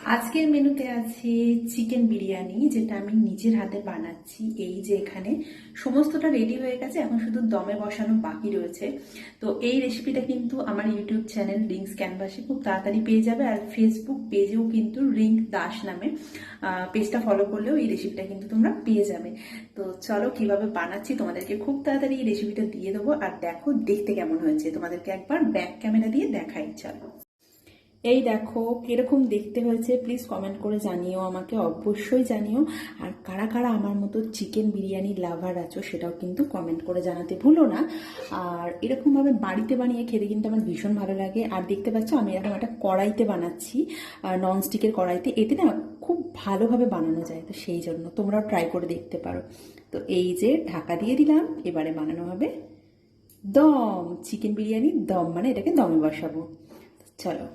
আজকের মেনুতে আছে চিকেন বিরিয়ানি, যেটা আমি নিজের হাতে বানাচ্ছি। এই যে এখানে সমস্তটা রেডি হয়ে গেছে, এখন শুধু দমে বসানো বাকি রয়েছে। তো এই রেসিপিটা কিন্তু আমার ইউটিউব চ্যানেল রিংস ক্যানভাসে খুব তাড়াতাড়ি পেয়ে যাবে, আর ফেসবুক পেজেও কিন্তু রিঙ্ক দাস নামে পেজটা ফলো করলেও এই রেসিপিটা কিন্তু তোমরা পেয়ে যাবে। তো চলো কীভাবে বানাচ্ছি, তোমাদেরকে খুব তাড়াতাড়ি এই রেসিপিটা দিয়ে দেবো, আর দেখো দেখতে কেমন হয়েছে। তোমাদেরকে একবার ব্যাক ক্যামেরা দিয়ে দেখাই, চলো। এই দেখো, কীরকম দেখতে হয়েছে প্লিজ কমেন্ট করে জানিও আমাকে, অবশ্যই জানিও। আর কারা কারা আমার মতো চিকেন বিরিয়ানি লাভার আছো, সেটাও কিন্তু কমেন্ট করে জানাতে ভুলো না। আর এরকমভাবে বাড়িতে বানিয়ে খেতে কিন্তু আমার ভীষণ ভালো লাগে। আর দেখতে পাচ্ছ, আমি এরকম একটা কড়াইতে বানাচ্ছি নন স্টিকের কড়াইতে। এতে না খুব ভালোভাবে বানানো যায়, তো সেই জন্য তোমরাও ট্রাই করে দেখতে পারো। তো এই যে ঢাকা দিয়ে দিলাম, এবারে বানানো হবে দম চিকেন বিরিয়ানি দম মানে এটাকে দমে বসাবো। চলো।